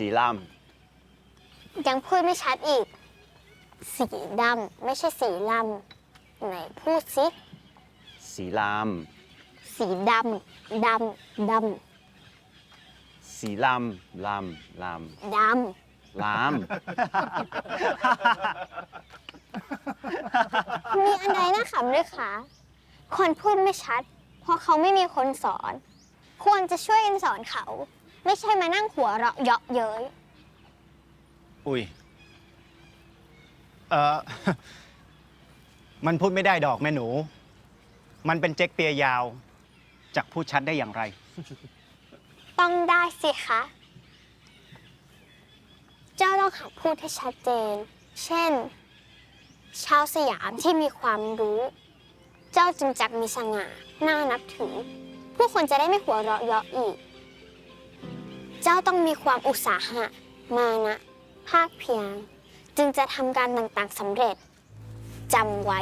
สีลยังพูดไม่ชัดอีก สีดำไม่ใช่สีลำไหนพูดสิำสีลามสีดำดำดสีลำลำลำดำลามำมีอันใดน่าขำด้วยคะคนพูดไม่ชัด เพราะเขาไม่มีคนสอน ควรจะช่วยกันสอนเขา ไม่ใช่มานั่งหัวเราะเยาะเย้ย อุ้ย เออ มันพูดไม่ได้ดอกแม่หนู มันเป็นเจ๊กเปียยาวจะพูดชัดได้อย่างไร ต้องได้สิคะ เจ้าต้องหัดพูดให้ชัดเจน เช่น ชาวสยามที่มีความรู้ เจ้าจึงจักมีสง่าน่านับถือ ผู้คนจะได้ไม่หัวเราะเยาะอีก เจ้าต้องมีความอุตสาหะ มานะ ภาคเพียรจึงจะทำการต่างๆสำเร็จจำไว้